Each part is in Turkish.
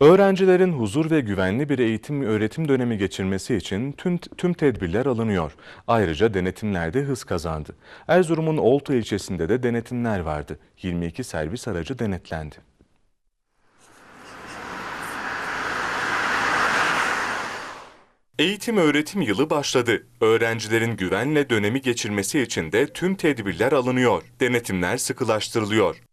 Öğrencilerin huzur ve güvenli bir eğitim öğretim dönemi geçirmesi için tüm, tüm tedbirler alınıyor. Ayrıca denetimlerde hız kazandı. Erzurum'un Oltu ilçesinde de denetimler vardı. 22 servis aracı denetlendi. Eğitim öğretim yılı başladı. Öğrencilerin güvenle dönemi geçirmesi için de tüm tedbirler alınıyor. Denetimler sıkılaştırılıyor.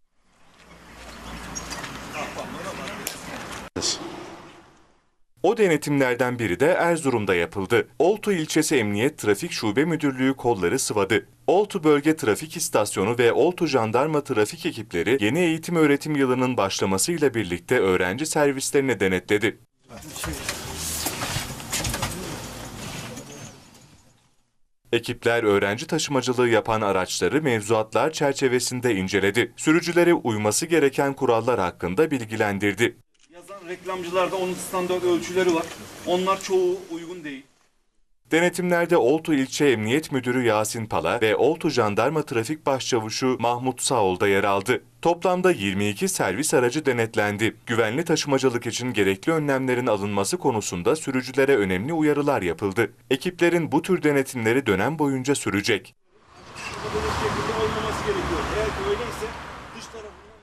O denetimlerden biri de Erzurum'da yapıldı. Oltu İlçesi Emniyet Trafik Şube Müdürlüğü kolları sıvadı. Oltu Bölge Trafik İstasyonu ve Oltu Jandarma Trafik ekipleri yeni eğitim öğretim yılının başlamasıyla birlikte öğrenci servislerini denetledi. Ekipler öğrenci taşımacılığı yapan araçları mevzuatlar çerçevesinde inceledi. Sürücülere uyması gereken kurallar hakkında bilgilendirdi reklamcılarda onun standart ölçüleri var. Onlar çoğu uygun değil. Denetimlerde Oltu İlçe Emniyet Müdürü Yasin Pala ve Oltu Jandarma Trafik Başçavuşu Mahmut Sağol da yer aldı. Toplamda 22 servis aracı denetlendi. Güvenli taşımacılık için gerekli önlemlerin alınması konusunda sürücülere önemli uyarılar yapıldı. Ekiplerin bu tür denetimleri dönem boyunca sürecek. Bu Şekilde olmaması gerekiyor. Eğer öyleyse dış tarafından